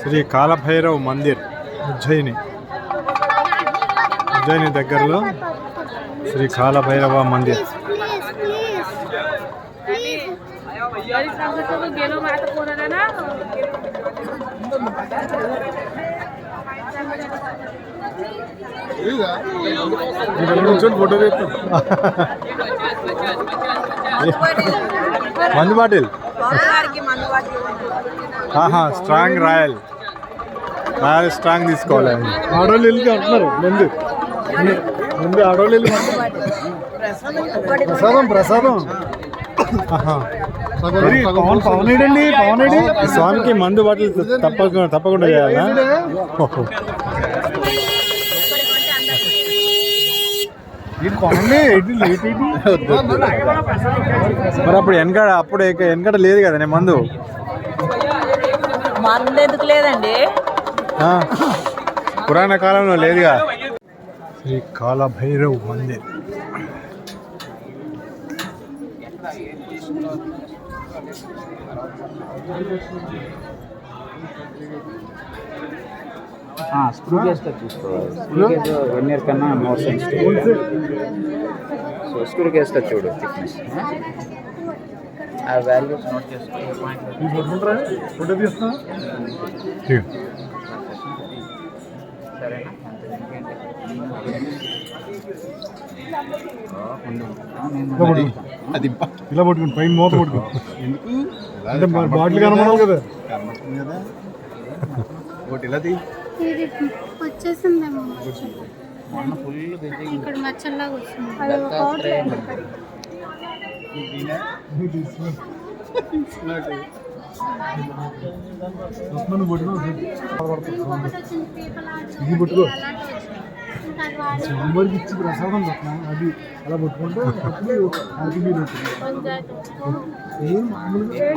శ్రీ కాలభైరవ్ మందిర్ ఉజ్జయిని. ఉజ్జయిని దగ్గరలో శ్రీ కాలభైరవ మందిర్. ఫోటో మంది Patil strong royal. Royal strong తీసుకోవాలి. ఆడవాళ్ళు వెళ్ళి అంటున్నారు. ముందు. ముందు. ఆడవాళ్ళు వెళ్ళి ప్రసాదం ప్రసాదం. ఆహా. పవన్ పవన్ ఏడండి పవన్ ఏడి స్వామికి మందు బాటిల్ తప్పకుండా తప్పకుండా చేయాలా మరి అప్పుడు వెనకడ అప్పుడు వెనకడ లేదు కదా నేను మందు. మందు ఎందుకు లేదండి? ఆ, పురాణ కాలంలో లేదుగా. శ్రీ కాలభైరవ్ మందిర్. స్క్రూ కేస్తో చూసుకోవాలి స్క్రూ కేస్ వన్ ఇయర్ కన్నా మోర్ సెన్సిటివ్ సో స్క్రూ కేస్తో చూడు థిక్నెస్ ఆ వాల్యూస్ నోట్ చేసుకో. ఫోటో తీస్తా సరేనా? అది ఇలా పట్టుకుని పైన మూత పట్టుకుని అంటే మరి బాటిల్ కనబడాలి కదా. మొన్న ఫుల్ బిజీ ఇక్కడ మచ్చల్లాగా వస్తుంది. ఇది పట్టుకో. అలాంటి ఇచ్చి ప్రసాదం రత్నం అది అలా పట్టుకుంటే అప్పుడు ఏం మామూలుగా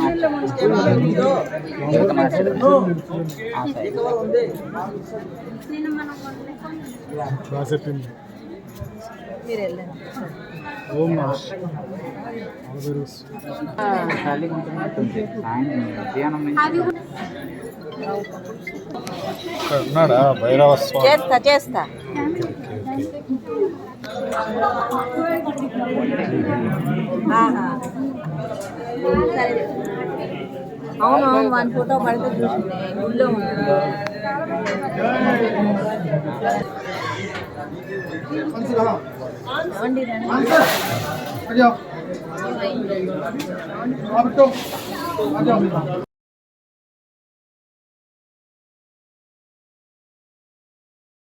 చెప్పింది మీరు వెళ్ళండి. ఓం ఉన్నాడా? భైరవ చేస్తా చేస్తా. అవును అవును వన్ ఫోటో పడితే చూసింది. గుళ్ళో ਆ ਜਾਓ। ਆਪ ਤੋਂ। ਆ ਜਾਓ।